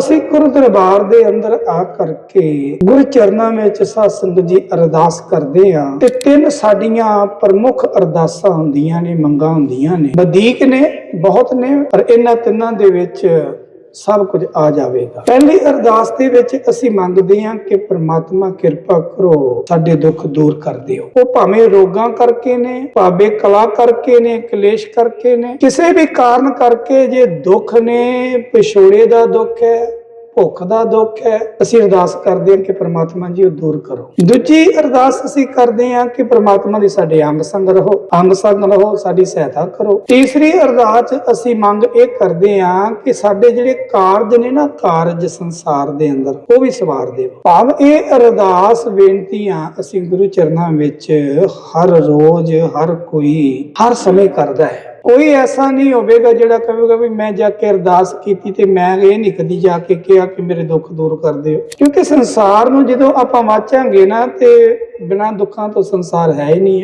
ਅਸੀਂ ਗੁਰੂ ਦਰਬਾਰ ਦੇ ਅੰਦਰ ਆ ਕਰਕੇ ਗੁਰੂ ਚਰਨਾਂ ਵਿੱਚ ਸਾਧ ਸੰਗਤ ਜੀ ਅਰਦਾਸ ਕਰਦੇ ਆ ਤੇ ਤਿੰਨ ਸਾਡੀਆਂ ਪ੍ਰਮੁੱਖ ਅਰਦਾਸਾਂ ਹੁੰਦੀਆਂ ਨੇ, ਮੰਗਾਂ ਹੁੰਦੀਆਂ ਨੇ। ਵਧੀਕ ਨੇ, ਬਹੁਤ ਨੇ, ਪਰ ਇਹਨਾਂ ਤਿੰਨਾਂ ਦੇ ਵਿੱਚ ਸਭ ਕੁਝ ਆ ਜਾਵੇਗਾ। ਪਹਿਲੀ ਅਰਦਾਸ ਦੇ ਵਿੱਚ ਅਸੀਂ ਮੰਗਦੇ ਹਾਂ ਕਿ ਪ੍ਰਮਾਤਮਾ ਕਿਰਪਾ ਕਰੋ, ਸਾਡੇ ਦੁੱਖ ਦੂਰ ਕਰ ਦਿਓ। ਉਹ ਭਾਵੇਂ ਰੋਗਾਂ ਕਰਕੇ ਨੇ, ਭਾਵੇਂ ਕਲਾ ਕਰਕੇ ਨੇ, ਕਲੇਸ਼ ਕਰਕੇ ਨੇ, ਕਿਸੇ ਵੀ ਕਾਰਨ ਕਰਕੇ ਜੇ ਦੁੱਖ ਨੇ, ਪਿਛੋੜੇ ਦਾ ਦੁੱਖ ਹੈ ਭੁੱਖ ਦਾ ਦੁੱਖ ਹੈ, ਅਸੀਂ ਅਰਦਾਸ ਕਰਦੇ ਹਾਂ ਕਿ ਪ੍ਰਮਾਤਮਾ ਜੀ ਉਹ ਦੂਰ ਕਰੋ। ਦੂਜੀ ਅਰਦਾਸ ਅਸੀਂ ਕਰਦੇ ਹਾਂ ਕਿ ਪ੍ਰਮਾਤਮਾ ਦੀ ਸਾਡੇ ਅੰਗ ਸੰਗ ਰਹੋ, ਅੰਗ ਸੰਗ ਰਹੋ, ਸਾਡੀ ਸਹਾਇਤਾ ਕਰੋ। ਤੀਸਰੀ ਅਰਦਾਸ ਅਸੀਂ ਮੰਗ ਇਹ ਕਰਦੇ ਹਾਂ ਕਿ ਸਾਡੇ ਜਿਹੜੇ ਕਾਰਜ ਨੇ ਨਾ, ਕਾਰਜ ਸੰਸਾਰ ਦੇ ਅੰਦਰ, ਉਹ ਵੀ ਸਵਾਰ ਦੇਵੋ। ਭਾਵ ਇਹ ਅਰਦਾਸ ਬੇਨਤੀਆਂ ਅਸੀਂ ਗੁਰੂ ਚਰਨਾਂ ਵਿੱਚ ਹਰ ਰੋਜ਼, ਹਰ ਕੋਈ, ਹਰ ਸਮੇਂ ਕਰਦਾ ਹੈ। ਕੋਈ ਐਸਾ ਨਹੀਂ ਹੋਵੇਗਾ ਜਿਹੜਾ ਕਹੇਗਾ ਵੀ ਮੈਂ ਜਾ ਕੇ ਅਰਦਾਸ ਕੀਤੀ ਤੇ ਮੈਂ ਇਹ ਨਹੀਂ ਕਦੀ ਜਾ ਕੇ ਕਿਹਾ ਕਿ ਮੇਰੇ ਦੁੱਖ ਦੂਰ ਕਰ ਦਿਓ। ਕਿਉਂਕਿ ਸੰਸਾਰ ਨੂੰ ਜਦੋਂ ਆਪਾਂ ਵਾਚਾਂਗੇ ਨਾ ਤੇ ਬਿਨਾਂ ਦੁੱਖਾਂ ਤੋਂ ਸੰਸਾਰ ਹੈ ਹੀ ਨਹੀਂ ਹੈ।